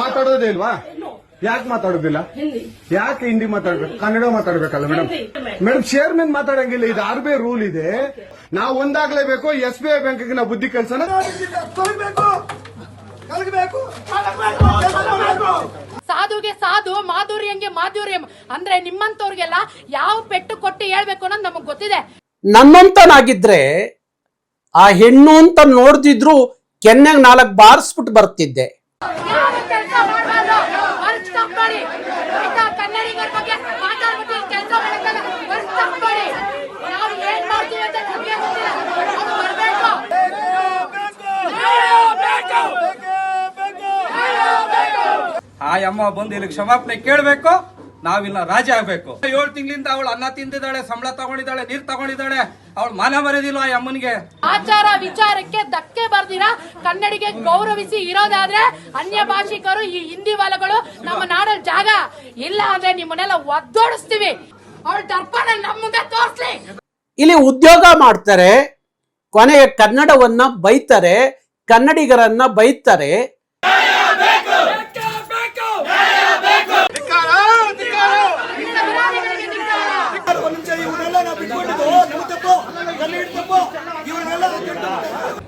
ಮಾತಾಡೋದೇ ಇಲ್ವಾ? ಯಾಕೆ ಮಾತಾಡೋದಿಲ್ಲ. ಯಾಕೆ ಹಿಂದಿ ಮಾತಾಡ್ಬೇಕು? ಕನ್ನಡ ಮಾತಾಡ್ಬೇಕಲ್ಲ ಮೇಡಮ್. ಮೇಡಮ್ ಚೇರ್ಮನ್ ಮಾತಾಡಂಗಿಲ್ಲ. ಇದು ಆರ್ ಬಿ ಐ ರೂಲ್ ಇದೆ ನಾವು ಒಂದಾಗ್ಲೇಬೇಕು ಎಸ್ ಬಿ ಐ ಬ್ಯಾಂಕ್ ನಾವು ಬುದ್ಧಿ ಕೆಲಸ ತೊಲಗಬೇಕು ಕಲಗಬೇಕು. ಕಲಗಬೇಕು. ಸಾಧುಗೆ ಸಾಧು ಮಾಧುರ್ಯಂಗೆ ಮಾಧುರ್ಯ ಅಂದ್ರೆ ನಿಮ್ಮಂತವ್ರಿಗೆಲ್ಲ ಯಾವ ಪೆಟ್ಟು ಕೊಟ್ಟು ಹೇಳ್ಬೇಕು ಅನ್ನೋದು ನಮಗ್ ಗೊತ್ತಿದೆ. ನನ್ನಂತನಾಗಿದ್ರೆ ಆ ಹೆಣ್ಣು ಅಂತ ನೋಡ್ದಿದ್ರು ಕೆನ್ನೆಗ್ ನಾಲ್ಕು ಬಾರಿಸ್ಬಿಟ್ಟು ಬರ್ತಿದ್ದೆ. ಕೆಲಸ ಮಾಡಬಾರ್ದು? ಆಯ್ತಾ ಕನ್ನಡಿಗರ ಬಗ್ಗೆ ಮಾತಾಡ್ಬಿಟ್ಟು ಕೆಲಸ ಮಾಡಕ್ಕಲ್ಲ ನಾವು ಏನ್ ಮಾಡ್ತೀವಿ ಅಂತ ನಮಗೆ ಗೊತ್ತಿಲ್ಲ. ಆ ಅಮ್ಮ ಬಂದು ಇಲ್ಲಿ ಕ್ಷಮಾಪಣೆ ಕೇಳಬೇಕು. ನಾವಿಲ್ಲ ರಾಜಿ ಆಗ್ಬೇಕು. ಏಳು ತಿಂಗಳಿಂದ ಅವಳು ಅನ್ನ ತಿಂದಿದ್ದಾಳೆ ಸಂಬಳ ತಗೊಂಡಿದ್ದಾಳೆ ನೀರ್ ತಗೊಂಡಿದ್ದಾಳೆ. ಅವಳು ಮಾನ ಮರೆದಿಲ್ಲ ಆ ಅಮ್ಮನಿಗೆ. ಆಚಾರ ವಿಚಾರಕ್ಕೆ ಧಕ್ಕೆ ಬರ್ದಿರ? ಕನ್ನಡಿಗೆ ಗೌರವಿಸಿ ಇರೋದಾದ್ರೆ ಅನ್ಯ ಭಾಷಿಕರು ಈ ಹಿಂದಿ ವಾಲಗಳು ನಮ್ಮ ನಾಡಲ್ಲಿ ಜಾಗ. ಇಲ್ಲ ಅಂದ್ರೆ ನಿಮ್ಮನ್ನೆಲ್ಲ ಒದ್ದೋಡಿಸ್ತೀವಿ. ಅವಳು ದರ್ಪಣ ನಮ್ಮ ಮುಂದೆ ತೋರಿಸ್ಲಿ. ಇಲ್ಲಿ ಉದ್ಯೋಗ ಮಾಡ್ತಾರೆ ಕೊನೆಗೆ ಕನ್ನಡವನ್ನ ಬೈತಾರೆ ಕನ್ನಡಿಗರನ್ನ ಬೈತಾರೆ ಒಂದು ನಿಮಿಷ ಇವನ್ನೆಲ್ಲ ನಾವು ಬಿಟ್ಕೊಂಡಿದ್ದು ನಮ್ಮ ತಪ್ಪು ಕನ್ನಡ ತಪ್ಪು ಇವನ್ನೆಲ್ಲ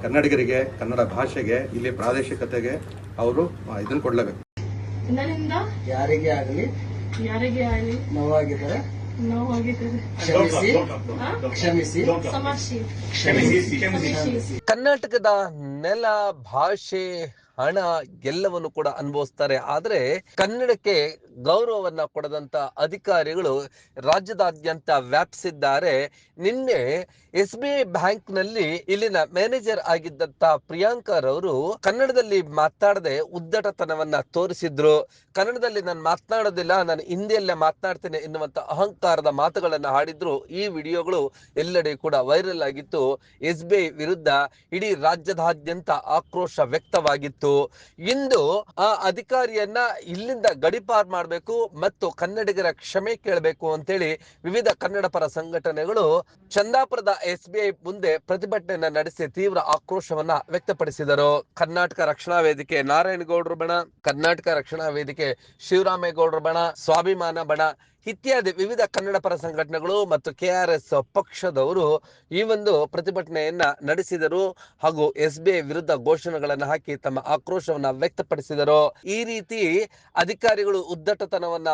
ಕನ್ನಡಿಗರಿಗೆ ಕನ್ನಡ ಭಾಷೆಗೆ ಇಲ್ಲಿ ಪ್ರಾದೇಶಿಕತೆಗೆ ಅವರು ಇದನ್ನು ಕೊಡಲೇಬೇಕು. ನನ್ನಿಂದ ಯಾರಿಗೆ ಆಗಲಿ ಯಾರಿಗೆ ಆಗಲಿ? ನೋವಾಗಿದ್ದರೆ ಕ್ಷಮಿಸಿ. ಕ್ಷಮಿಸಿ. ಕರ್ನಾಟಕದ ನೆಲ ಭಾಷೆ ಹಣ ಎಲ್ಲವನ್ನು ಕೂಡ ಅನುಭವಿಸ್ತಾರೆ. ಆದ್ರೆ ಕನ್ನಡಕ್ಕೆ ಗೌರವವನ್ನ ಕೊಡದಂತ ಅಧಿಕಾರಿಗಳು ರಾಜ್ಯದಾದ್ಯಂತ ವ್ಯಾಪಿಸಿದ್ದಾರೆ. ನಿನ್ನೆ ಎಸ್ ಬಿ ಐ ಬ್ಯಾಂಕ್ನಲ್ಲಿ ಇಲ್ಲಿನ ಮ್ಯಾನೇಜರ್ ಆಗಿದ್ದಂತ ಪ್ರಿಯಾಂಕರವರು ಕನ್ನಡದಲ್ಲಿ ಮಾತಾಡದೆ ಉದ್ದಟತನವನ್ನ ತೋರಿಸಿದ್ರು. ಕನ್ನಡದಲ್ಲಿ ನಾನು ಮಾತನಾಡೋದಿಲ್ಲ, ನಾನು ಹಿಂದಿಯಲ್ಲೇ ಮಾತನಾಡ್ತೇನೆ ಎನ್ನುವಂತ ಅಹಂಕಾರದ ಮಾತುಗಳನ್ನ ಹಾಡಿದ್ರು ಈ ವಿಡಿಯೋಗಳು ಎಲ್ಲೆಡೆ ಕೂಡ ವೈರಲ್ ಆಗಿತ್ತು. ಎಸ್ ಬಿ ಐ ವಿರುದ್ಧ ಇಡೀ ರಾಜ್ಯದಾದ್ಯಂತ ಆಕ್ರೋಶ ವ್ಯಕ್ತವಾಗಿತ್ತು. ಇಂದು ಆ ಅಧಿಕಾರಿಯನ್ನ ಇಲ್ಲಿಂದ ಗಡಿಪಾರ್ ಮಾಡಬೇಕು ಮತ್ತು ಕನ್ನಡಿಗರ ಕ್ಷಮೆ ಕೇಳಬೇಕು ಅಂತೇಳಿ ವಿವಿಧ ಕನ್ನಡ ಪರ ಸಂಘಟನೆಗಳು ಚಂದಾಪುರದ ಎಸ್ ಬಿ ಐ ಮುಂದೆ ಪ್ರತಿಭಟನೆಯನ್ನ ನಡೆಸಿ ತೀವ್ರ ಆಕ್ರೋಶವನ್ನ ವ್ಯಕ್ತಪಡಿಸಿದರು. ಕರ್ನಾಟಕ ರಕ್ಷಣಾ ವೇದಿಕೆ ನಾರಾಯಣಗೌಡರು ಬಣ, ಕರ್ನಾಟಕ ರಕ್ಷಣಾ ವೇದಿಕೆ ಶಿವರಾಮೇಗೌಡರು ಬಣ, ಸ್ವಾಭಿಮಾನ ಬಣ ಇತ್ಯಾದಿ ವಿವಿಧ ಕನ್ನಡ ಪರ ಸಂಘಟನೆಗಳು ಮತ್ತು ಕೆಆರ್ಎಸ್ ಪಕ್ಷದವರು ಈ ಒಂದು ಪ್ರತಿಭಟನೆಯನ್ನ ನಡೆಸಿದರು ಹಾಗೂ ಎಸ್ ಬಿ ಐ ವಿರುದ್ಧ ಘೋಷಣೆಗಳನ್ನು ಹಾಕಿ ತಮ್ಮ ಆಕ್ರೋಶವನ್ನ ವ್ಯಕ್ತಪಡಿಸಿದರು. ಈ ರೀತಿ ಅಧಿಕಾರಿಗಳು ಉದ್ದಟತನವನ್ನ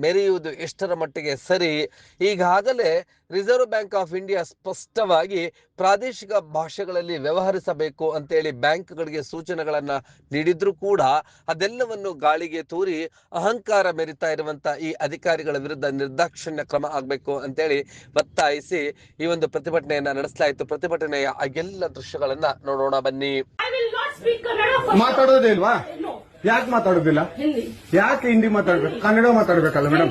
ಮೆರೆಯುವುದು ಎಷ್ಟರ ಮಟ್ಟಿಗೆ ಸರಿ? ಈಗಾಗಲೇ ರಿಸರ್ವ್ ಬ್ಯಾಂಕ್ ಆಫ್ ಇಂಡಿಯಾ ಸ್ಪಷ್ಟವಾಗಿ ಪ್ರಾದೇಶಿಕ ಭಾಷೆಗಳಲ್ಲಿ ವ್ಯವಹರಿಸಬೇಕು ಅಂತೇಳಿ ಬ್ಯಾಂಕ್ಗಳಿಗೆ ಸೂಚನೆಗಳನ್ನು ನೀಡಿದ್ರೂ ಕೂಡ ಅದೆಲ್ಲವನ್ನು ಗಾಳಿಗೆ ತೂರಿ ಅಹಂಕಾರ ಮೆರಿತಾ ಇರುವಂಥ ಈ ಅಧಿಕಾರಿಗಳ ವಿರುದ್ಧ ನಿರ್ದಾಕ್ಷಿಣ್ಯ ಕ್ರಮ ಆಗಬೇಕು ಅಂತೇಳಿ ಒತ್ತಾಯಿಸಿ ಈ ಒಂದು ಪ್ರತಿಭಟನೆಯನ್ನ ನಡೆಸಲಾಯಿತು. ಪ್ರತಿಭಟನೆಯ ಎಲ್ಲ ದೃಶ್ಯಗಳನ್ನ ನೋಡೋಣ ಬನ್ನಿ. ಮಾತಾಡೋದೇ ಇಲ್ವಾ? ಯಾಕೆ ಮಾತಾಡೋದಿಲ್ಲ. ಯಾಕೆ ಹಿಂದಿ ಮಾತಾಡ್ಬೇಕು? ಕನ್ನಡ ಮಾತಾಡ್ಬೇಕಲ್ಲ ಮೇಡಮ್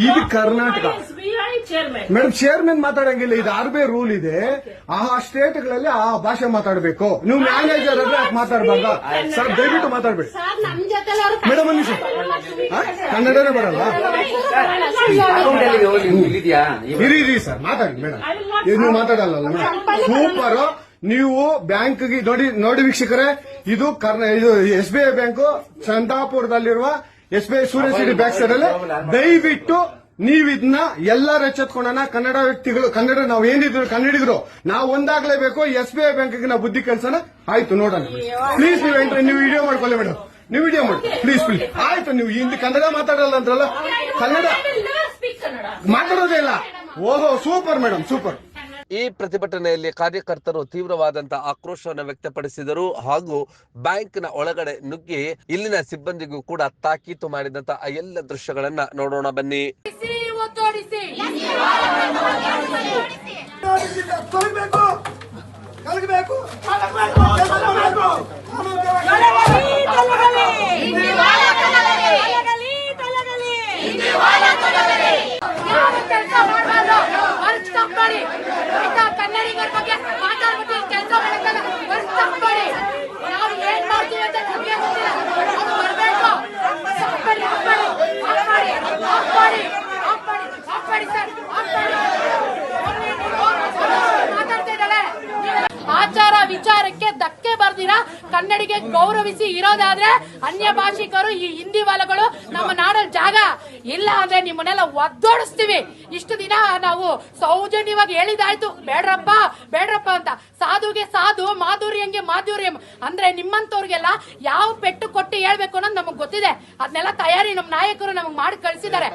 ಇದು ಕರ್ನಾಟಕ. ಮೇಡಮ್ ಚೇರ್ಮನ್ ಮಾತಾಡಂಗಿಲ್ಲ. ಇದು ಆರ್ ಬಿ ಐ ರೂಲ್ ಇದೆ. ಆ ಸ್ಟೇಟ್ಗಳಲ್ಲಿ ಆ ಭಾಷೆ ಮಾತಾಡಬೇಕು. ನೀವು ಮ್ಯಾನೇಜರ್ ಅಂದ್ರೆ ಯಾಕೆ ಮಾತಾಡಬಾರ್ದ? ಸರ್ ದಯವಿಟ್ಟು ಮಾತಾಡ್ಬೇಡಿ. ಸರ್ ಮೇಡಮ್ ಒಂದು ನಿಮಿಷ. ಆ? ಕನ್ನಡನೇ ಬರಲ್ಲ. ಇರಿ ಇರಿ ಸರ್ ಮಾತಾಡಿ ಮೇಡಮ್ ಇದು ನೀವು ಮಾತಾಡಲ್ಲ ಮೇಡಮ್ ಸೂಪರ್ ನೀವು ಬ್ಯಾಂಕ್ಗೆ ನೋಡಿ ನೋಡಿ ವೀಕ್ಷಕರೇ ಇದು ಕರ್ನಾ ಇದು S B I bank ಚಂದಾಪುರದಲ್ಲಿರುವ S B I Surya city back side ಅಲ್ಲಿ ದಯವಿಟ್ಟು ನೀವ್ ಇದನ್ನ ಎಲ್ಲಾರು ಎಚ್ಚೆತ್ಕೊಳ್ಳೋಣ ಕನ್ನಡ ವ್ಯಕ್ತಿಗಳು ಕನ್ನಡ ನಾವು ಏನಿದ್ರು ಕನ್ನಡಿಗರು ನಾವು ಒಂದಾಗ್ಲೇಬೇಕು ಎಸ್ ಬಿ ಐ ಬ್ಯಾಂಕ್ ನಾವು ಬುದ್ಧಿ ಕೆಲ್ಸನ ಆಯ್ತು ನೋಡೋಣ. ಪ್ಲೀಸ್ ನೀವು ಎಂಟ್ರಿ ನೀವು ವಿಡಿಯೋ ಮಾಡ್ಕೊಳ್ಳಿ ಮೇಡಮ್. ನೀವು ವಿಡಿಯೋ ಮಾಡಿ ಪ್ಲೀಸ್ ಪ್ಲೀಸ್ ಆಯ್ತು ನೀವು ಹಿಂದಿ ಕನ್ನಡ ಮಾತಾಡಲ್ಲ ಅಂದ್ರಲ್ಲ ಕನ್ನಡ. ಮಾತಾಡೋದೇ ಇಲ್ಲ. ಓಹೋ ಸೂಪರ್ ಮೇಡಮ್ ಸೂಪರ್ ಈ ಪ್ರತಿಭಟನೆಯಲ್ಲಿ ಕಾರ್ಯಕರ್ತರು ತೀವ್ರವಾದಂತಹ ಆಕ್ರೋಶವನ್ನು ವ್ಯಕ್ತಪಡಿಸಿದರು ಹಾಗೂ ಬ್ಯಾಂಕ್ನ ಒಳಗಡೆ ನುಗ್ಗಿ ಇಲ್ಲಿನ ಸಿಬ್ಬಂದಿಗೂ ಕೂಡ ತಾಕೀತು ಮಾಡಿದಂತಹ ಎಲ್ಲ ದೃಶ್ಯಗಳನ್ನ ನೋಡೋಣ ಬನ್ನಿ ಕಲಗಬೇಕು ஆப்பாடி ஆப்பாடி ஆப்பாடி சார் ஆப்பாடி ಕನ್ನಡಿಗೆ ಗೌರವಿಸಿ ಇರೋದಾದ್ರೆ ಅನ್ಯ ಭಾಷಿಕರು ಈ ಹಿಂದಿ ವಾಲಗಳು ನಮ್ಮ ನಾಡಲ್ಲಿ ಜಾಗ ಇಲ್ಲ ಅಂದ್ರೆ ನಿಮ್ಮನ್ನೆಲ್ಲ ಒದ್ದೋಡಿಸ್ತೀವಿ ಇಷ್ಟು ದಿನ ನಾವು ಸೌಜನ್ಯವಾಗಿ ಹೇಳಿದಾಯ್ತು ಬೇಡ್ರಪ್ಪ ಬೇಡ್ರಪ್ಪ ಅಂತ ಸಾಧುಗೆ ಸಾಧು ಮಾಧುರ್ಯಂಗೆ ಮಾಧುರ್ಯಂ ಅಂದ್ರೆ ನಿಮ್ಮಂತವ್ರಿಗೆಲ್ಲ ಯಾವ ಪೆಟ್ಟು ಕೊಟ್ಟು ಹೇಳ್ಬೇಕು ಅನ್ನೋದು ನಮಗ್ ಗೊತ್ತಿದೆ ಅದನ್ನೆಲ್ಲ ತಯಾರಿ ನಮ್ಮ ನಾಯಕರು ನಮಗ್ ಮಾಡಿ ಕಳಿಸಿದ್ದಾರೆ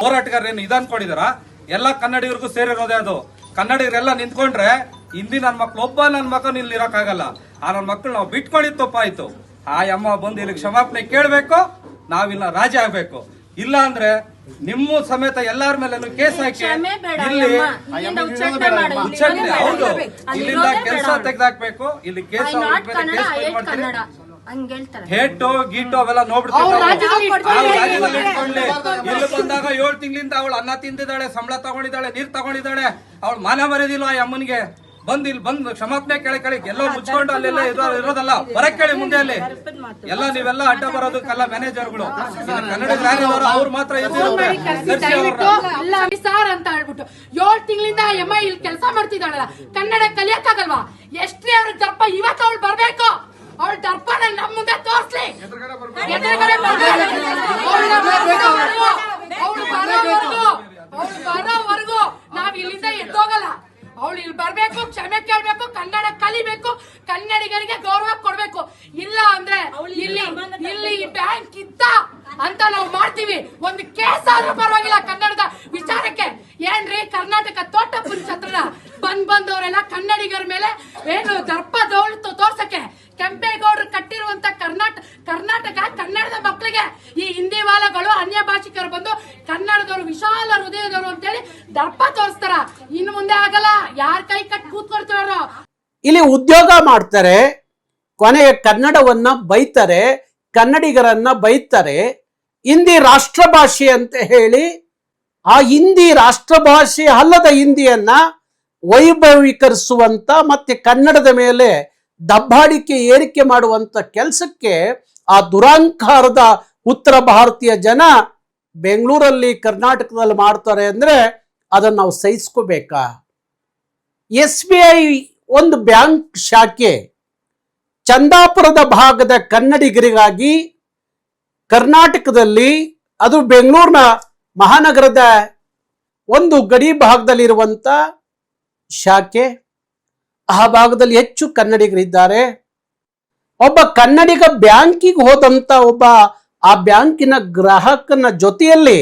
ಹೋರಾಟಗಾರರೇನು ಇದನ್ ಕೊಡಿದಾರ? ಎಲ್ಲ ಕನ್ನಡಿಗರಿಗೂ ಸೇರಿರೋದೇ ಅದು. ಕನ್ನಡಿಗರೆಲ್ಲ ನಿಂತ್ಕೊಂಡ್ರೆ ಹಿಂದಿ ನನ್ನ ಮಕ್ಳು ಒಬ್ಬ ನನ್ನ ಮಕ್ಕಳು ಇಲ್ಲಿ ಇರೋಕ್ಕಾಗಲ್ಲ. ಆ ನನ್ನ ಮಕ್ಕಳು ನಾವು ಬಿಟ್ಕೊಂಡಿದ್ದು ತಪ್ಪಾಯ್ತು. ಆ ಅಮ್ಮ ಬಂದು ಇಲ್ಲಿ ಕ್ಷಮಾಪಣೆ ಕೇಳಬೇಕು ನಾವಿಲ್ಲ ರಾಜಿ ಆಗ್ಬೇಕು. ಇಲ್ಲ ಅಂದ್ರೆ ನಿಮ್ಮ ಸಮೇತ ಎಲ್ಲಾರ ಮೇಲೆ ಕೇಸ್ ಹಾಕಿ ಇಲ್ಲಿ ಹೌದು. ಇಲ್ಲಿಂದ ಕೆಲಸ. ತೆಗೆದಾಕ್ಬೇಕು. ಇಲ್ಲಿ ಕೇಸ್ ಹೇಟೋ ಗೀಟು ಅವೆಲ್ಲ ಇಟ್ಕೊಳ್ಳಿ. ಇಲ್ಲಿ ಬಂದಾಗ ಏಳು ತಿಂಗಳಿಂದ ಅವಳು ಅನ್ನ ತಿಂದಿದ್ದಾಳೆ ಸಂಬಳ ತಗೊಂಡಿದ್ದಾಳೆ ನೀರ್ ತಗೊಂಡಿದ್ದಾಳೆ. ಅವಳು ಮನೆ ಮರೆದಿಲ್ಲ ಆ ಅಮ್ಮನಿಗೆ. ಬಂದ್ ಇಲ್ಲಿ ಬಂದ್ ಕ್ಷಮಾಪಣೆ ಕೇಳಿ ಕೇಳಿ ಎಲ್ಲೋ ಮುಚ್ಕೊಂಡು ಅಲ್ಲೆಲ್ಲ ಇರೋ- ಇರೋದಲ್ಲ. ಬರಕ್ ಕೇಳಿ ಮುಂದೆ ಅಲ್ಲಿ. ಎಲ್ಲ ನೀವೆಲ್ಲ ಅಡ್ಡ ಬರೋದಕ್ಕೆಲ್ಲ ಮ್ಯಾನೇಜರ್ಗಳು ಕನ್ನಡ ಅವ್ರು ಮಾತ್ರ ಸಾರ್ ಅಂತ ಹೇಳ್ಬಿಟ್ಟು ಏಳ್ ತಿಂಗಳಿಂದ ಎಮ್ಮ ಇಲ್ಲಿ ಕೆಲಸ ಮಾಡ್ತಿದ್ದಾಳಲ್ಲ ಕನ್ನಡ ಕಲಿಯಕ್ಕಾಗಲ್ವಾ? ಎಷ್ಟೇ ಅವ್ರ ದರ್ಪ ಇವತ್ತು ಅವಳು ಬರ್ಬೇಕು? ಅವಳ ದರ್ಪನ ನಮ್ ಮುಂದೆ ತೋರ್ಸ್ಲಿ. ಎದುರುಗಡೆ ಬರ್ಬೇಕು. ಅವ್ಳು ಬರೋವರ್ಗು ಅವ್ಳು ಬರೋವರ್ಗು ನಾವ್ ಇಲ್ಲಿಂದ ಎದ್ದೋಗಲ್ಲ ಅವಳು ಇಲ್ಲಿ ಬರ್ಬೇಕು ಕ್ಷಮೆ ಕೇಳ್ಬೇಕು ಕನ್ನಡ ಕಲಿಬೇಕು ಕನ್ನಡಿಗರಿಗೆ ಗೌರವ ಕೊಡ್ಬೇಕು. ಇಲ್ಲ ಅಂದ್ರೆ ಇಲ್ಲಿ ಇಲ್ಲಿ ಈ ಬ್ಯಾಂಕ್ ಇದ್ದ ಅಂತ ನಾವು ಮಾಡ್ತೀವಿ. ಒಂದು ಕೇಸ್ ಆದ್ರೂ ಪರವಾಗಿಲ್ಲ ಕನ್ನಡದ ವಿಚಾರಕ್ಕೆ. ಏನ್ರಿ? ಕರ್ನಾಟಕ ತೋಟಪುರಿ ಛತ್ರನ ಬಂದ್ ಬಂದವರೆಲ್ಲ ಕನ್ನಡಿಗರ ಮೇಲೆ ಏನು ದರ್ಪ ದೋಳ್ತು ತೋರ್ಸಕ್ಕೆ ಕೆಂಪೇಗೌಡರು ಕಟ್ಟಿರುವಂತ ಕರ್ನಾಟಕ ಕರ್ನಾಟಕ ಕನ್ನಡದ ಮಕ್ಕಳಿಗೆ ಈ ಹಿಂದಿ ವಾಲಗಳು ಅನ್ಯ ಭಾಷಿಕರು ಬಂದು ಕನ್ನಡದವರು ವಿಶಾಲ ಹೃದಯದವರು ಅಂತೇಳಿ ದರ್ಪ ತೋರಿಸ್ತಾರ ಇನ್ನು ಮುಂದೆ ಆಗಲ್ಲ ಯಾರ ಕೈ ಕಟ್ ಕೂತ್ಕೊಳ್ತಾರೋ ಇಲ್ಲಿ ಉದ್ಯೋಗ ಮಾಡ್ತಾರೆ, ಕೊನೆಗೆ ಕನ್ನಡವನ್ನ ಬೈತಾರೆ, ಕನ್ನಡಿಗರನ್ನ ಬೈತಾರೆ. ಹಿಂದಿ ರಾಷ್ಟ್ರ ಭಾಷೆ ಅಂತ ಹೇಳಿ, ಆ ಹಿಂದಿ ರಾಷ್ಟ್ರ ಭಾಷೆ ಅಲ್ಲದ ಹಿಂದಿಯನ್ನ ವೈಭವೀಕರಿಸುವಂತ ಮತ್ತೆ ಕನ್ನಡದ ಮೇಲೆ ದಬ್ಬಾಳಿಕೆ, ಏರಿಕೆ ಮಾಡುವಂತ ಕೆಲಸಕ್ಕೆ ಆ ದುರಾಂಕಾರದ ಉತ್ತರ ಭಾರತೀಯ ಜನ ಬೆಂಗಳೂರಲ್ಲಿ, ಕರ್ನಾಟಕದಲ್ಲಿ ಮಾಡ್ತಾರೆ ಅಂದ್ರೆ ಅದನ್ನ ನಾವು ಸಹಿಸ್ಕೋಬೇಕಾ? ಎಸ್ ಬಿ ಐ ಒಂದು ಬ್ಯಾಂಕ್ ಶಾಖೆ ಚಂದಾಪುರದ ಭಾಗದ ಕನ್ನಡಿಗರಿಗಾಗಿ ಕರ್ನಾಟಕದಲ್ಲಿ, ಅದು ಬೆಂಗಳೂರಿನ ಮಹಾನಗರದ ಒಂದು ಗಡಿ ಭಾಗದಲ್ಲಿರುವಂತ ಶಾಖೆ. ಆ ಭಾಗದಲ್ಲಿ ಹೆಚ್ಚು ಕನ್ನಡಿಗರಿದ್ದಾರೆ. ಒಬ್ಬ ಕನ್ನಡಿಗ ಬ್ಯಾಂಕಿಗೆ ಹೋದಂಥ ಒಬ್ಬ, ಆ ಬ್ಯಾಂಕಿನ ಗ್ರಾಹಕನ ಜೊತೆಯಲ್ಲಿ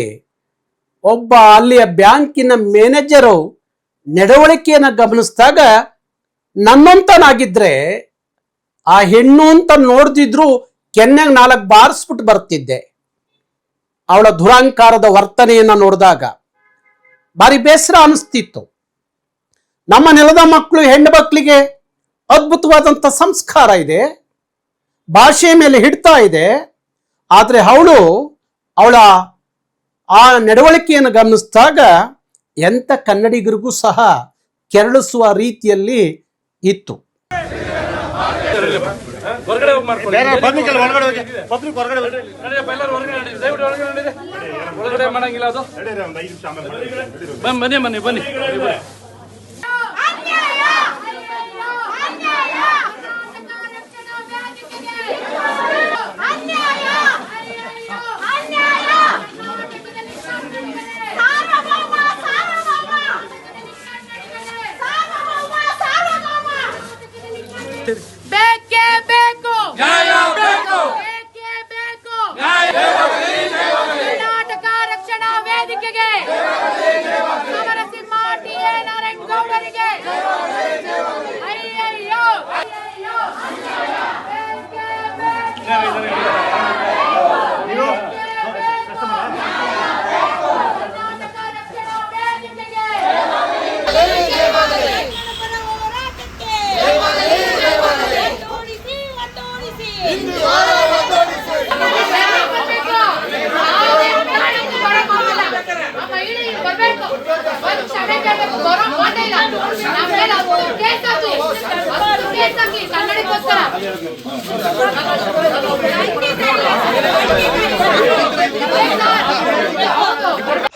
ಒಬ್ಬ ಅಲ್ಲಿಯ ಬ್ಯಾಂಕಿನ ಮ್ಯಾನೇಜರು ನಡವಳಿಕೆಯನ್ನು ಗಮನಿಸಿದಾಗ ನನ್ನಂತನಾಗಿದ್ರೆ ಆ ಹೆಣ್ಣು ಅಂತ ನೋಡ್ದಿದ್ರು ಕೆನ್ನೆಗೆ ನಾಲ್ಕು ಬಾರಿಸ್ಬಿಟ್ಟು ಬರ್ತಿದ್ದೆ. ಅವಳ ದುರಾಂಕಾರದ ವರ್ತನೆಯನ್ನ ನೋಡಿದಾಗ ಭಾರಿ ಬೇಸರ ಅನಿಸ್ತಿತ್ತು. ನಮ್ಮ ನೆಲದ ಮಕ್ಕಳು ಹೆಣ್ಣು ಮಕ್ಕಳಿಗೆ ಅದ್ಭುತವಾದಂಥ ಸಂಸ್ಕಾರ ಇದೆ, ಭಾಷೆ ಮೇಲೆ ಹಿಡ್ತಾ ಇದೆ, ಆದರೆ ಅವಳು ಅವಳ ಆ ನಡವಳಿಕೆಯನ್ನು ಗಮನಿಸಿದಾಗ ಎಂಥ ಕನ್ನಡಿಗರಿಗೂ ಸಹ ಕೆರಳಿಸುವ ರೀತಿಯಲ್ಲಿ ಇತ್ತು. ಒಳಗಡೆ ಮಾಡಂಗಿಲ್ಲ ಅದು. ಬನ್ನಿ ಬನ್ನಿ ಬನ್ನಿ.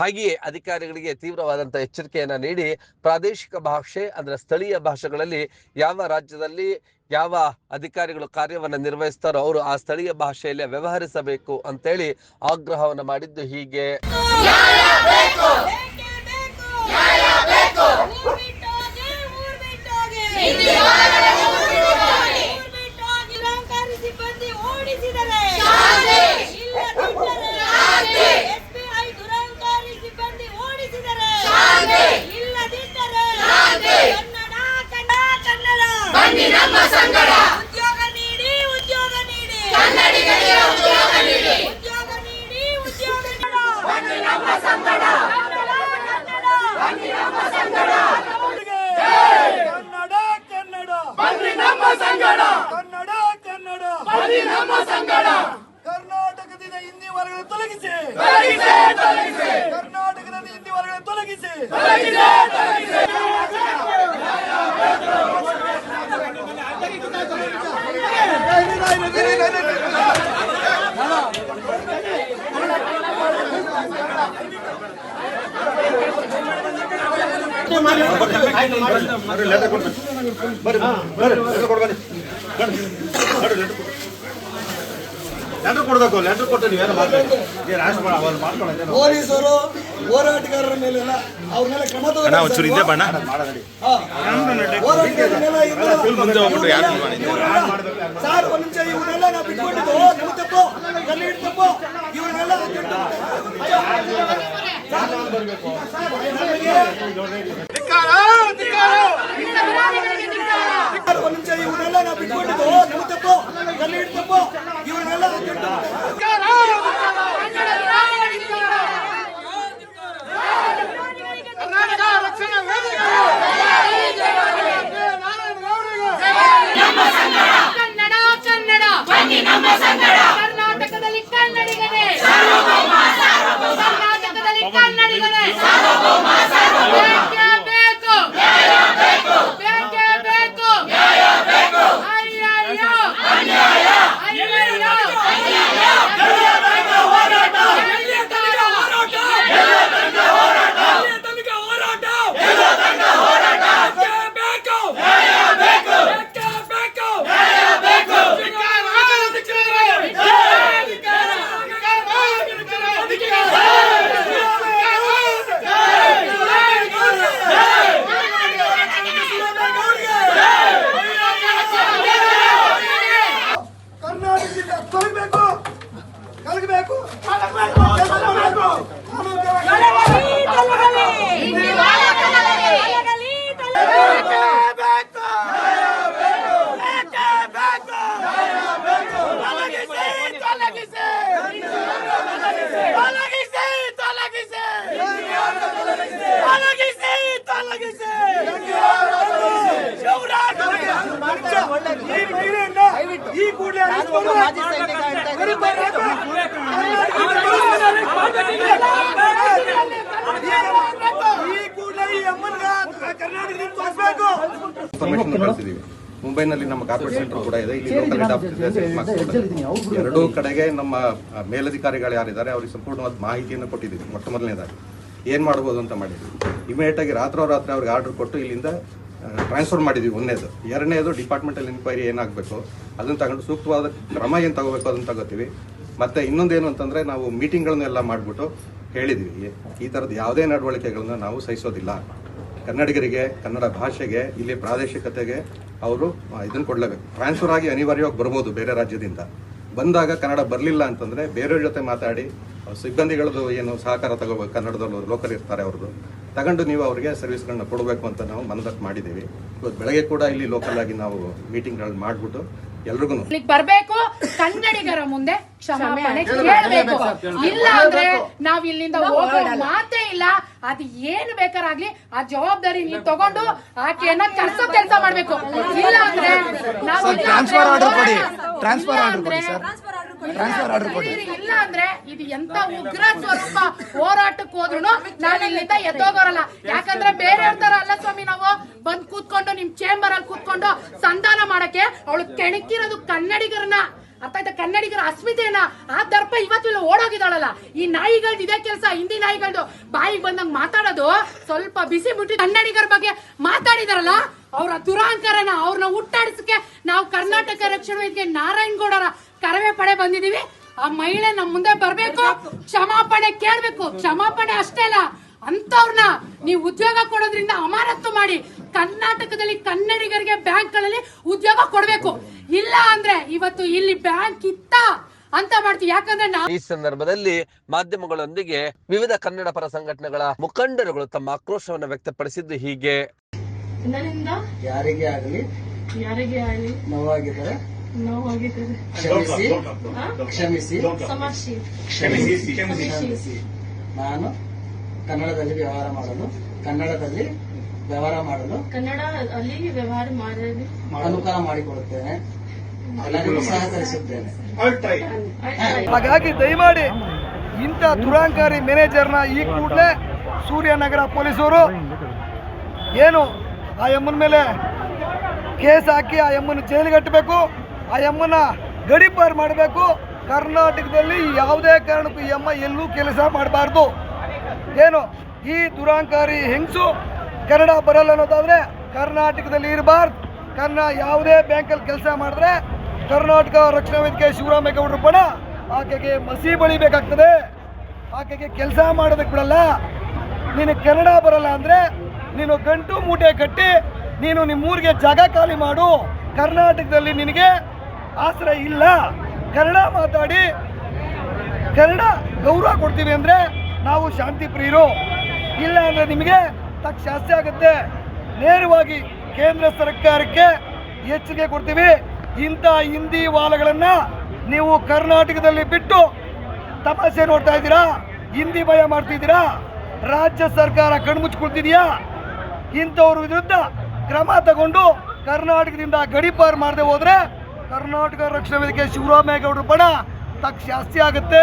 ಹಾಗೆಯೇ ಅಧಿಕಾರಿಗಳಿಗೆ ತೀವ್ರವಾದಂತ ಎಚ್ಚರಿಕೆಯನ್ನ ನೀಡಿ ಪ್ರಾದೇಶಿಕ ಭಾಷೆ, ಅಂದ್ರೆ ಸ್ಥಳೀಯ ಭಾಷೆಗಳಲ್ಲಿ ಯಾವ ರಾಜ್ಯದಲ್ಲಿ ಯಾವ ಅಧಿಕಾರಿಗಳು ಕಾರ್ಯವನ್ನ ನಿರ್ವಹಿಸ್ತಾರೋ ಅವರು ಆ ಸ್ಥಳೀಯ ಭಾಷೆಯಲ್ಲಿ ವ್ಯವಹರಿಸಬೇಕು ಅಂತೇಳಿ ಆಗ್ರಹವನ್ನ ಮಾಡಿದ್ದು ಹೀಗೆ. ಕನ್ನಡ ಕನ್ನಡ ಉದ್ಯೋಗ ನೀಡಿ ಉದ್ಯೋಗ ನೀಡಿ. ಉದ್ಯೋಗ ನೀಡಿ. ಉದ್ಯೋಗ ನೀಡಿ ನಮ್ಮ ಸಂಗಡ. ಕನ್ನಡ ಕನ್ನಡ. ಬನ್ನಿ ನಮ್ಮ ಸಂಗಡ. ಕನ್ನಡ ಕನ್ನಡ. ಬನ್ನಿ ನಮ್ಮ ಸಂಗಡ. ಕರ್ನಾಟಕದಿಂದ ಹಿಂದಿ ವರ್ಗಗಳನ್ನು ತೊಲಗಿಸಿ. ಕರ್ನಾಟಕದಿಂದ ಹಿಂದಿ ವರ್ಗಗಳನ್ನು ತೊಲಗಿಸಿ. ಪೊಲೀಸರು ಹೋರಾಟಗಾರರ ಮೇಲೆಲ್ಲ ಅವ್ರ ಕೊಟ್ಟು ನೀವೇನು ತಗೋಬೇಕು. ಹಾ. ಹೋರಾಟಗಾರರ ಮೇಲೆ ಇವ್ರನ್ನ- ಸರ್ ಒಂದ್ ನಿಮಿಷ ಬಣ್ಣ ಸರ್, ಒಂದ್ ನಿಮಿಷ ಇವ್ರನ್ನೆಲ್ಲ ನಾವು ಬಿಟ್ಕೊಂಡಿದ್ದು ನಮ್ಮ ತಪ್ಪು. ಕನ್ನಡ ತಪ್ಪು. ಇವ್ರನ್ನೆಲ್ಲ ಕನ್ನಡ ಕನ್ನಡ ಕರ್ನಾಟಕದಲ್ಲಿ ಕನ್ನಡಿಗರೇ ಕರ್ನಾಟಕದಲ್ಲಿ ಕನ್ನಡಿಗರೇ ಬೇಕೇ ಬೇಕು ಬೇಕೇ ಬೇಕು ಅಯ್ಯಯ್ಯೋ ಅಯ್ಯಯ್ಯೋ ಕರ್ನಾಟಕದಿಂದ ತೊಲಗಬೇಕು ಕಲಗಬೇಕು ಕಲಗಬೇಕು ಈ ಕೂಡಲೇ ಮುಂಬೈನಲ್ಲಿ ನಮ್ಮ ಕಾರ್ಪೊರೇಟ್ ಸೆಂಟರ್ ಕೂಡ ಇದೆ. ಇಲ್ಲಿ ಲೋಕಲ್ ಹೆಡ್ ಆಫೀಸ್. ಎರಡೂ ಕಡೆಗೆ ನಮ್ಮ ಮೇಲಧಿಕಾರಿಗಳು ಯಾರಿದ್ದಾರೆ ಅವರಿಗೆ ಸಂಪೂರ್ಣವಾದ ಮಾಹಿತಿಯನ್ನು ಕೊಟ್ಟಿದ್ದೀವಿ ಮೊಟ್ಟ ಮೊದಲನೇದಾಗಿ. ಏನು ಮಾಡ್ಬೋದು ಅಂತ ಮಾಡಿದ್ವಿ ಇಮಿಡಿಯೇಟಾಗಿ ರಾತ್ರೋರಾತ್ರಿ ಅವ್ರಿಗೆ ಆರ್ಡರ್ ಕೊಟ್ಟು ಇಲ್ಲಿಂದ ಟ್ರಾನ್ಸ್ಫರ್ ಮಾಡಿದ್ವಿ ಒಂದನೇದು ಎರಡನೇದು ಡಿಪಾರ್ಟ್ಮೆಂಟಲ್ ಇನ್ಕ್ವೈರಿ ಏನಾಗಬೇಕು, ಅದನ್ನ ತಗೊಂಡು ಸೂಕ್ತವಾದ ಕ್ರಮ ಏನು ತಗೋಬೇಕು ಅದನ್ನು ತಗೋತೀವಿ. ಮತ್ತು ಇನ್ನೊಂದೇನು ಅಂತಂದರೆ ನಾವು ಮೀಟಿಂಗ್ಗಳನ್ನೆಲ್ಲ ಮಾಡಿಬಿಟ್ಟು ಹೇಳಿದ್ವಿ. ಈ ಥರದ ಯಾವುದೇ ನಡವಳಿಕೆಗಳನ್ನ ನಾವು ಸಹಿಸೋದಿಲ್ಲ. ಕನ್ನಡಿಗರಿಗೆ, ಕನ್ನಡ ಭಾಷೆಗೆ, ಇಲ್ಲಿ ಪ್ರಾದೇಶಿಕತೆಗೆ ಅವರು ಇದನ್ನು ಕೊಡಲೇಬೇಕು. ಟ್ರಾನ್ಸ್ಫರ್ ಆಗಿ ಅನಿವಾರ್ಯವಾಗಿ ಬರ್ಬೋದು ಬೇರೆ ರಾಜ್ಯದಿಂದ. ಬಂದಾಗ ಕನ್ನಡ ಬರಲಿಲ್ಲ ಅಂತಂದರೆ ಬೇರೆಯವ್ರ ಜೊತೆ ಮಾತಾಡಿ ಸಿಬ್ಬಂದಿಗಳದ್ದು ಏನು ಸಹಕಾರ ತಗೋಬೇಕು ಕನ್ನಡದಲ್ಲೂ ಲೋಕಲ್ ಇರ್ತಾರೆ ಅವ್ರದ್ದು ತಗೊಂಡು ನೀವು ಅವರಿಗೆ ಸರ್ವಿಸ್ಗಳನ್ನ ಕೊಡಬೇಕು ಅಂತ ನಾವು ಮನದಟ್ಟು ಮಾಡಿದ್ದೀವಿ. ಇವತ್ತು ಬೆಳಗ್ಗೆ ಕೂಡ ಇಲ್ಲಿ ಲೋಕಲ್ ಆಗಿ ನಾವು ಮೀಟಿಂಗ್ಗಳನ್ನ ಮಾಡಿಬಿಟ್ಟು ಎಲ್ರಿಗೂ ಬರಬೇಕು, ಕನ್ನಡಿಗರ ಮುಂದೆ ಕ್ಷಮಾಪಣೆ ಕೇಳಬೇಕು. ಇಲ್ಲ ಅಂದ್ರೆ ನಾವ್ ಇಲ್ಲಿಂದ ಹೋಗೋ ಮಾತೇ ಇಲ್ಲ. ಅದ್ ಏನ್ ಬೇಕಾರಾಗ್ಲಿ ಆ ಜವಾಬ್ದಾರಿ ನೀವ್ ತಗೊಂಡು ಆಕೆಯನ್ನ ಕರ್ಸೋ ಕೆಲಸ ಮಾಡ್ಬೇಕು. ಇಲ್ಲ ಅಂದ್ರೆ ನಾವು ಇಲ್ಲ ಅಂದ್ರೆ ಟ್ರಾನ್ಸ್ಫರ್ ಆರ್ಡರ್ ಕೊಡಿ. ಸರ್ ಟ್ರಾನ್ಸ್ಫರ್ ಆರ್ಡರ್ ಕೊಡಿ. ಇಲ್ಲ ಅಂದ್ರೆ ಇದು ಎಂತ ಉಗ್ರ ಸ್ವರೂಪ ಹೋರಾಟಕ್ಕೆ ಹೋದ್ರು ನಾನು ಇಲ್ಲಿಂದ ಎದ್ದೋಗೋರಲ್ಲ. ಯಾಕಂದ್ರೆ ಬೇರೆ ತರ ಅಲ್ಲ ಸ್ವಾಮಿ ನಾವು. ಬಂದ್ ಕೂತ್ಕೊಂಡು ನಿಮ್ ಚೇಂಬರ್ ಅಲ್ಲಿ ಕೂತ್ಕೊಂಡು ಸಂಧಾನ ಮಾಡಕ್ಕೆ ಅವಳು ಕೆಣಕಿರೋದು ಕನ್ನಡಿಗರನ್ನ. ಅರ್ಥ ಆಯ್ತಾ ಕನ್ನಡಿಗರ ಅಸ್ಮಿತೆಯನ್ನ ಆ ದರ್ಪ ಇವತ್ತು ಇಲ್ಲ ಓಡೋಗಿದ್ದಾಳಲ್ಲ. ಈ ನಾಯಿಗಳ್ದು ಇದೇ ಕೆಲಸ, ಹಿಂದಿ ನಾಯಿಗಳ್ದು. ಬಾಯಿಗೆ ಬಂದಂಗ್ ಮಾತಾಡೋದು ಸ್ವಲ್ಪ ಬಿಸಿ ಮುಟ್ಟಿ ಕನ್ನಡಿಗರ ಬಗ್ಗೆ ಮಾತಾಡಿದಾರಲ್ಲ, ಅವರ ದುರಾಂಕಾರನ ಅವ್ರನ್ನ ಹುಟ್ಟಾಡಿಸಕ್ಕೆ ನಾವು ಕರ್ನಾಟಕ ರಕ್ಷಣಾ ವೇದಿಕೆ ನಾರಾಯಣಗೌಡರ ಕರವೇ ಪಡೆ ಬಂದಿದೀವಿ. ಆ ಮಹಿಳೆ ನಮ್ ಮುಂದೆ ಬರ್ಬೇಕು, ಕ್ಷಮಾಪಣೆ ಕೇಳ್ಬೇಕು. ಕ್ಷಮಾಪಣೆ ಅಷ್ಟೇ ಅಲ್ಲ ಅಂತವ್ರನ್ನ ನೀವು ಉದ್ಯೋಗ ಕೊಡೋದ್ರಿಂದ ಅಮಾನತ್ತು ಮಾಡಿ ಕರ್ನಾಟಕದಲ್ಲಿ ಕನ್ನಡಿಗರಿಗೆ ಬ್ಯಾಂಕ್ಗಳಲ್ಲಿ ಉದ್ಯೋಗ ಕೊಡಬೇಕು. ಇಲ್ಲ ಅಂದ್ರೆ ಇವತ್ತು ಇಲ್ಲಿ ಬ್ಯಾಂಕ್ ಇತ್ತ ಅಂತ ಮಾಡ್ತೀವಿ. ಯಾಕಂದ್ರೆ ನಾವು ಈ ಸಂದರ್ಭದಲ್ಲಿ ಮಾಧ್ಯಮಗಳೊಂದಿಗೆ ವಿವಿಧ ಕನ್ನಡ ಪರ ಸಂಘಟನೆಗಳ ಮುಖಂಡರುಗಳು ತಮ್ಮ ಆಕ್ರೋಶವನ್ನು ವ್ಯಕ್ತಪಡಿಸಿದ್ದು ಹೀಗೆ. ನನ್ನಿಂದ ಯಾರಿಗೇ ಆಗಲಿ ಯಾರಿಗೆ ಆಗಲಿ ನೋವಾಗಿದ್ದರೆ ನೋವಾಗಿದ್ದಾರೆ ಕ್ಷಮಿಸಿ ಕ್ಷಮಿಸಿ ಸಮರ್ಶಿ. ಕ್ಷಮಿಸಿ. ನಾನು ಕನ್ನಡದಲ್ಲಿ ವ್ಯವಹಾರ ಮಾಡಲು ಕನ್ನಡದಲ್ಲಿ ವ್ಯವಹಾರ ಮಾಡಲು ಕನ್ನಡ ಅಲ್ಲಿ ವ್ಯವಹಾರ ಮಾಡಲು ಅನುಕೂಲ ಮಾಡಿಕೊಡುತ್ತೇನೆ. ಎಲ್ಲರಿಗೂ ಸಹಕರಿಸುತ್ತೇನೆ. ಹಾಗಾಗಿ ದಯಮಾಡಿ ಇಂಥ ದುರಾಂಕಾರಿ ಮ್ಯಾನೇಜರ್ನ ಈ ಕೂಡಲೇ ಸೂರ್ಯನಗರ ಪೊಲೀಸರು ಏನು ಆ ಎಮ್ಮನ ಮೇಲೆ ಕೇಸ್ ಹಾಕಿ ಆ ಎಮ್ಮನ ಜೈಲಿಗೆ ಕಟ್ಟಬೇಕು ಆ ಎಮ್ಮನ ಗಡಿಪಾರು ಮಾಡಬೇಕು. ಕರ್ನಾಟಕದಲ್ಲಿ ಯಾವುದೇ ಕಾರಣಕ್ಕೂ ಈ ಅಮ್ಮ ಎಲ್ಲೂ ಕೆಲಸ ಮಾಡಬಾರ್ದು. ಏನು ಈ ದುರಾಂಕಾರಿ ಹೆಂಗಸು ಕನ್ನಡ ಬರಲ್ಲ ಅನ್ನೋದಾದರೆ ಕರ್ನಾಟಕದಲ್ಲಿ ಇರಬಾರ್ದು. ಕನ್ನ ಯಾವುದೇ ಬ್ಯಾಂಕಲ್ಲಿ ಕೆಲಸ ಮಾಡಿದ್ರೆ ಕರ್ನಾಟಕ ರಕ್ಷಣಾ ವೇದಿಕೆ ಶಿವರಾಮೇಗೌಡರು ಪಣ ಆಕೆಗೆ ಮಸಿ ಬಳಿಬೇಕಾಗ್ತದೆ. ಆಕೆಗೆ ಕೆಲಸ ಮಾಡೋದಕ್ಕೆ ಬಿಡಲ್ಲ. ನೀನು ಕನ್ನಡ ಬರಲ್ಲ ಅಂದರೆ ನೀನು ಗಂಟು ಮೂಟೆ ಕಟ್ಟಿ ನೀನು ನಿಮ್ಮೂರಿಗೆ ಜಾಗ ಖಾಲಿ ಮಾಡು. ಕರ್ನಾಟಕದಲ್ಲಿ ನಿನಗೆ ಆಶ್ರಯ ಇಲ್ಲ. ಕನ್ನಡ ಮಾತಾಡಿ. ಕನ್ನಡ ಗೌರವ ಕೊಡ್ತೀವಿ ಅಂದರೆ ನಾವು ಶಾಂತಿ ಪ್ರಿಯರು ಇಲ್ಲ ಅಂದರೆ ನಿಮಗೆ ತಕ್ಕ ಶಾಸ್ತಿ ಆಗುತ್ತೆ. ನೇರವಾಗಿ ಕೇಂದ್ರ ಸರ್ಕಾರಕ್ಕೆ ಎಚ್ಚರಿಕೆ ಕೊಡ್ತೀವಿ. ಇಂಥ ಹಿಂದಿ ವಾಲಗಳನ್ನು ನೀವು ಕರ್ನಾಟಕದಲ್ಲಿ ಬಿಟ್ಟು ತಮಾಷೆ ನೋಡ್ತಾ ಇದ್ದೀರಾ? ಹಿಂದಿ ಭಯ ಮಾಡ್ತಿದ್ದೀರಾ ರಾಜ್ಯ ಸರ್ಕಾರ ಕಣ್ಮುಚ್ಕೊಳ್ತಿದೆಯಾ? ಇಂಥವ್ರ ವಿರುದ್ಧ ಕ್ರಮ ತಗೊಂಡು ಕರ್ನಾಟಕದಿಂದ ಗಡಿಪಾರು ಮಾಡದೆ ಹೋದ್ರೆ ಕರ್ನಾಟಕ ರಕ್ಷಣಾ ವೇದಿಕೆ ಶಿವರಾಮೇಗೌಡರು ಬಣ ಶಾಸ್ತಿ ಆಗುತ್ತೆ.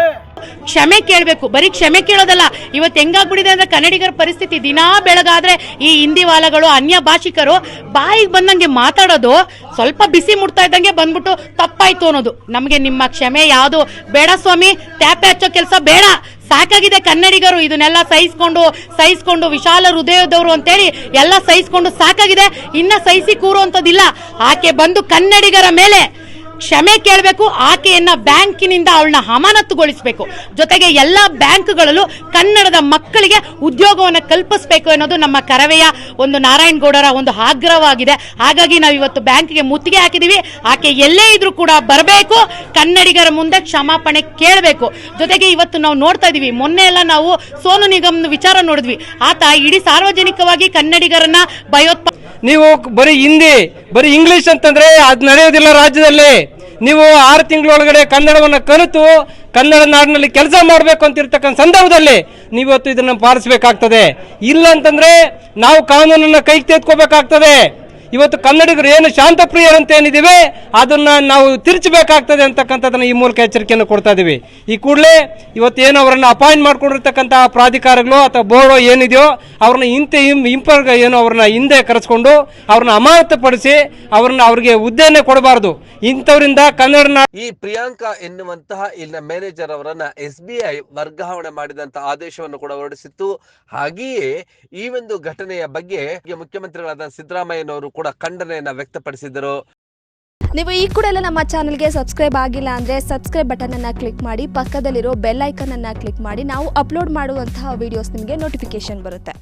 ಕ್ಷಮೆ ಕೇಳಬೇಕು. ಬರೀ ಕ್ಷಮೆ ಕೇಳೋದಲ್ಲ, ಇವತ್ತು ಹೆಂಗಾಗ್ಬಿಟ್ಟಿದೆ ಅಂದ್ರೆ ಕನ್ನಡಿಗರ ಪರಿಸ್ಥಿತಿ ದಿನಾ ಬೆಳಗಾದ್ರೆ ಈ ಹಿಂದಿ ವಾಲಗಳು, ಅನ್ಯ ಭಾಷಿಕರು ಬಾಯಿಗೆ ಬಂದಂಗೆ ಮಾತಾಡೋದು, ಸ್ವಲ್ಪ ಬಿಸಿ ಮುಟ್ತಾ ಇದ್ದಂಗೆ ಬಂದ್ಬಿಟ್ಟು ತಪ್ಪಾಯ್ತು ಅನ್ನೋದು. ನಮಗೆ ನಿಮ್ಮ ಕ್ಷಮೆ ಯಾವುದು? ಬೇಡ ಸ್ವಾಮಿ, ಟ್ಯಾಪೆ ಹಚ್ಚೋ ಕೆಲಸ ಬೇಡ. ಸಾಕಾಗಿದೆ ಕನ್ನಡಿಗರು, ಇದನ್ನೆಲ್ಲ ಸಹಿಸ್ಕೊಂಡು ಸಹಿಸ್ಕೊಂಡು ವಿಶಾಲ ಹೃದಯದವರು ಅಂತೇಳಿ ಎಲ್ಲ ಸಹಿಸ್ಕೊಂಡು ಸಾಕಾಗಿದೆ. ಇನ್ನ ಸಹಿಸಿ ಕೂರುವಂಥದ್ದಿಲ್ಲ. ಆಕೆ ಬಂದು ಕನ್ನಡಿಗರ ಮೇಲೆ ಕ್ಷಮೆ ಕೇಳಬೇಕು, ಆಕೆಯನ್ನ ಬ್ಯಾಂಕಿನಿಂದ ಅವಳನ್ನ ಅಮಾನತುಗೊಳಿಸಬೇಕು. ಜೊತೆಗೆ ಎಲ್ಲ ಬ್ಯಾಂಕ್ಗಳಲ್ಲೂ ಕನ್ನಡದ ಮಕ್ಕಳಿಗೆ ಉದ್ಯೋಗವನ್ನು ಕಲ್ಪಿಸಬೇಕು ಅನ್ನೋದು ನಮ್ಮ ಕರವೆಯ ಒಂದು ನಾರಾಯಣಗೌಡರ ಒಂದು ಆಗ್ರಹವಾಗಿದೆ. ಹಾಗಾಗಿ ನಾವು ಇವತ್ತು ಬ್ಯಾಂಕ್ಗೆ ಮುತ್ತಿಗೆ ಹಾಕಿದೀವಿ. ಆಕೆ ಎಲ್ಲೇ ಇದ್ರೂ ಕೂಡ ಬರಬೇಕು. ಕನ್ನಡಿಗರ ಮುಂದೆ ಕ್ಷಮಾಪಣೆ ಕೇಳಬೇಕು. ಜೊತೆಗೆ ಇವತ್ತು ನಾವು ನೋಡ್ತಾ ಇದೀವಿ. ಮೊನ್ನೆ ಎಲ್ಲ ನಾವು ಸೋನು ನಿಗಮ್ ವಿಚಾರ ನೋಡಿದ್ವಿ. ಆತ ಇಡೀ ಸಾರ್ವಜನಿಕವಾಗಿ ಕನ್ನಡಿಗರನ್ನ ಭಯೋತ್ಪ ನೀವು ಬರೀ ಹಿಂದಿ, ಬರೀ ಇಂಗ್ಲಿಷ್ ಅಂತಂದ್ರೆ ಅದು ನಡೆಯೋದಿಲ್ಲ ರಾಜ್ಯದಲ್ಲಿ. ನೀವು ಆರು ತಿಂಗಳೊಳಗಡೆ ಕನ್ನಡವನ್ನು ಕಲಿತು, ಕನ್ನಡ ನಾಡಿನಲ್ಲಿ ಕೆಲಸ ಮಾಡಬೇಕು ಅಂತಿರ್ತಕ್ಕಂಥ ಸಂದರ್ಭದಲ್ಲಿ ನೀವತ್ತು ಇದನ್ನು ಪಾಲಿಸಬೇಕಾಗ್ತದೆ. ಇಲ್ಲ ಅಂತಂದ್ರೆ ನಾವು ಕಾನೂನನ್ನು ಕೈಗೆ ತೆಗೆದುಕೋಬೇಕಾಗ್ತದೆ. ಇವತ್ತು ಕನ್ನಡಿಗರು ಏನು ಶಾಂತಪ್ರಿಯರಂತ ಏನಿದ್ದೀವಿ ಅದನ್ನ ನಾವು ತಿರುಚಬೇಕಾಗ್ತದೆ ಅಂತಕ್ಕಂಥದ್ದನ್ನು ಈ ಮೂಲಕ ಎಚ್ಚರಿಕೆಯನ್ನು ಕೊಡ್ತಾ ಇದ್ದೀವಿ ಈ ಕೂಡಲೇ ಇವತ್ತು ಏನು ಅವರನ್ನು ಅಪಾಯಿಂಟ್ ಮಾಡಿಕೊಂಡಿರ್ತಕ್ಕಂಥ ಪ್ರಾಧಿಕಾರಗಳು ಅಥವಾ ಬೋರ್ಡೋ ಏನಿದೆಯೋ ಅವ್ರನ್ನ ಹಿಂತೆ ಹಿಂಪರ್ಗ ಏನು ಅವ್ರನ್ನ ಹಿಂದೆ ಕರೆಸ್ಕೊಂಡು ಅವ್ರನ್ನ ಅಮಾನತುಪಡಿಸಿ ಅವ್ರನ್ನ ಅವ್ರಿಗೆ ಹುದ್ದೆಯನ್ನೇ ಕೊಡಬಾರ್ದು. ಇಂಥವರಿಂದ ಕನ್ನಡ ಈ ಪ್ರಿಯಾಂಕಾ ಎನ್ನುವಂತಹ ಇಲ್ಲಿನ ಮ್ಯಾನೇಜರ್ ಅವರನ್ನ ಎಸ್ ಬಿ ಐ ವರ್ಗಾವಣೆ ಮಾಡಿದಂತಹ ಆದೇಶವನ್ನು ಕೂಡ ಹೊರಡಿಸಿತ್ತು. ಹಾಗೆಯೇ ಈ ಒಂದು ಘಟನೆಯ ಬಗ್ಗೆ ಮುಖ್ಯಮಂತ್ರಿಗಳಾದ ಸಿದ್ದರಾಮಯ್ಯನವರು ಕೂಡ ಖಂಡನೆಯನ್ನ ವ್ಯಕ್ತಪಡಿಸಿದರು ನೀವು ಈ ಕೂಡ ಎಲ್ಲ ನಮ್ಮ ಚಾನೆಲ್ಗೆ ಸಬ್ಸ್ಕ್ರೈಬ್ ಆಗಿಲ್ಲ ಅಂದ್ರೆ ಸಬ್ಸ್ಕ್ರೈಬ್ ಬಟನ್ ಅನ್ನ ಕ್ಲಿಕ್ ಮಾಡಿ, ಪಕ್ಕದಲ್ಲಿರೋ ಬೆಲ್ ಐಕನನ್ನು ಕ್ಲಿಕ್ ಮಾಡಿ, ನಾವು ಅಪ್ಲೋಡ್ ಮಾಡುವಂತಹ ವಿಡಿಯೋಸ್ ನಿಮಗೆ ನೋಟಿಫಿಕೇಶನ್ ಬರುತ್ತೆ.